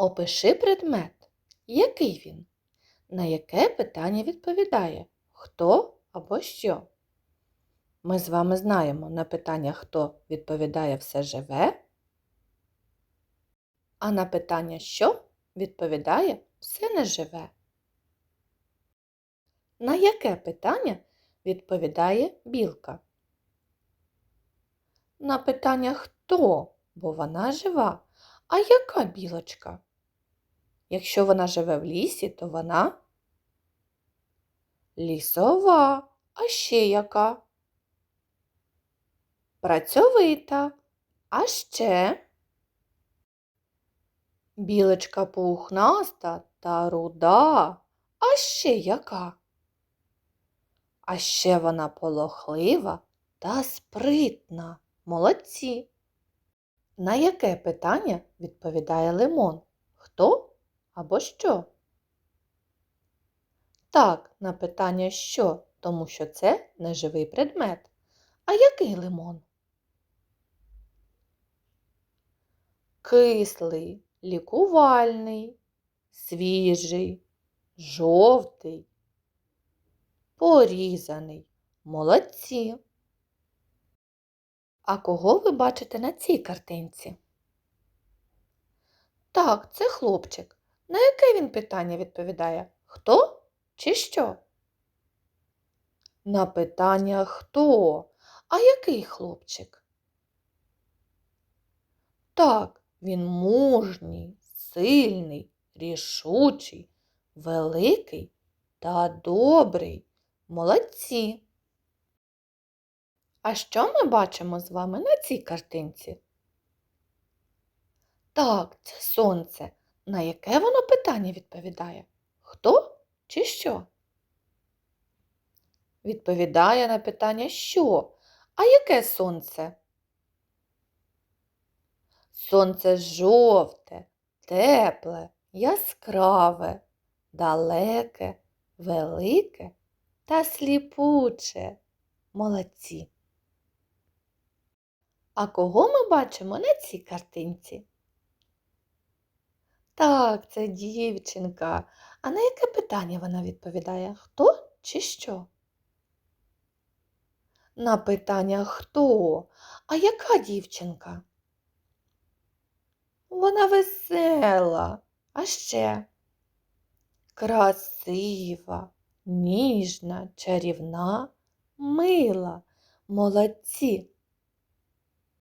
Опиши предмет. Який він? На яке питання відповідає? Хто або що? Ми з вами знаємо, на питання хто відповідає все живе, а на питання що відповідає все неживе. На яке питання відповідає білка? На питання хто, бо вона жива. А яка білочка? Якщо вона живе в лісі, то вона лісова. А ще яка? Працьовита. А ще білочка пухнаста та руда. А ще яка? А ще вона полохлива та спритна. Молодці. На яке питання відповідає лимон? Хто або що? Так, на питання що, тому що це неживий предмет. А який лимон? Кислий, лікувальний, свіжий, жовтий, порізаний. Молодці. А кого ви бачите на цій картинці? Так, це хлопчик. На яке він питання відповідає? Хто чи що? На питання хто? А який хлопчик? Так, він мужній, сильний, рішучий, великий та добрий. Молодці. А що ми бачимо з вами на цій картинці? Так, це сонце. На яке воно питання відповідає? Хто чи що? Відповідає на питання що? А яке сонце? Сонце жовте, тепле, яскраве, далеке, велике та сліпуче. Молодці. А кого ми бачимо на цій картинці? Так, це дівчинка. А на яке питання вона відповідає? Хто чи що? На питання хто? А яка дівчинка? Вона весела, а ще красива, ніжна, чарівна, мила. Молодці.